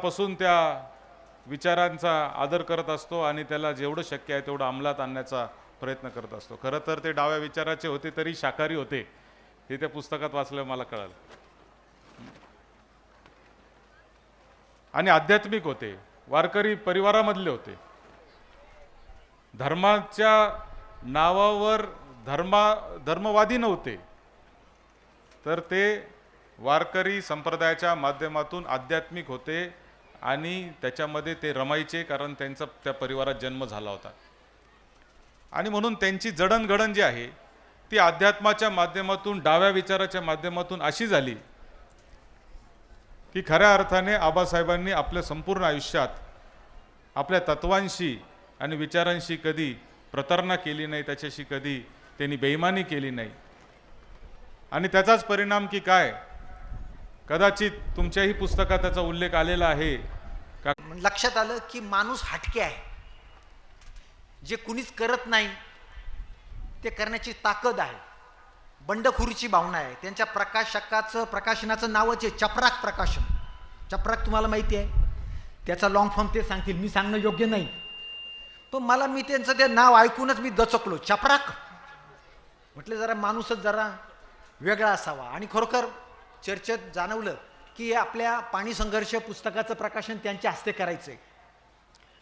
मनापासून त्या विचारांचा आदर करत असतो आणि त्याला जेवढं शक्य आहे तेवढं अंमलात आणण्याचा प्रयत्न करत असतो. खरं तर ते डाव्या विचाराचे होते तरी शाकाहारी होते. हे त्या पुस्तकात वाचलं मला कळालं. आणि आध्यात्मिक होते. वारकरी परिवारामधले होते. धर्माच्या नावावर धर्मा धर्मवादी नव्हते. तर ते वारकरी संप्रदायाच्या माध्यमातून आध्यात्मिक होते. आणि त्याच्यामध्ये ते रमायचे कारण त्यांचा त्या परिवारात जन्म झाला होता. आणि म्हणून त्यांची जडणघडण जी आहे ती अध्यात्माच्या माध्यमातून डाव्या विचाराच्या माध्यमातून अशी झाली की खऱ्या अर्थाने आबासाहेबांनी आपल्या संपूर्ण आयुष्यात आपल्या तत्वांशी आणि विचारांशी कधी प्रतारणा केली नाही त्याच्याशी कधी त्यांनी बेईमानी केली नाही. आणि त्याचाच परिणाम की काय? कदाचित तुमच्याही पुस्तकात त्याचा उल्लेख आलेला आहे. का लक्षात आलं की माणूस हटके आहे. जे कुणीच करत नाही ते करण्याची ताकद आहे. बंडखोरीची भावना आहे. त्यांच्या प्रकाशकाचं प्रकाशनाचं नावच आहे चपराक प्रकाशन. चपराक तुम्हाला माहिती आहे? त्याचा लॉंग फॉर्म ते सांगतील. मी सांगणं योग्य नाही. पण मला मी त्यांचं ते नाव ऐकूनच मी दचकलो. चपराक. म्हटले जरा माणूसच जरा वेगळा असावा. आणि खरोखर चर्चेत जाणवलं की आपल्या पाणी संघर्ष पुस्तकाचं प्रकाशन त्यांच्या हस्ते करायचं आहे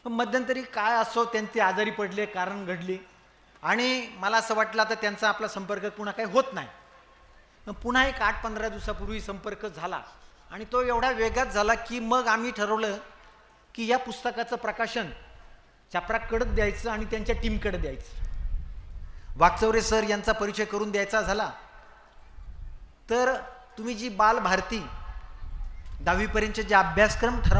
मध्यंतरी काय असो त्यांचे आजारी पडले कारण घडली. आणि मला असं वाटलं आता त्यांचा आपला संपर्क पुन्हा काही होत नाही. पुन्हा एक आठ पंधरा दिवसापूर्वी संपर्क झाला. आणि तो एवढा वेगात झाला की मग आम्ही ठरवलं की या पुस्तकाचं प्रकाशन छापराकडं द्यायचं आणि त्यांच्या टीमकडे द्यायचं. वागचौरे सर यांचा परिचय करून द्यायचा झाला. तर तुम्ही जी बालभारती दहावीपर्यंतचे जे अभ्यासक्रम ठरव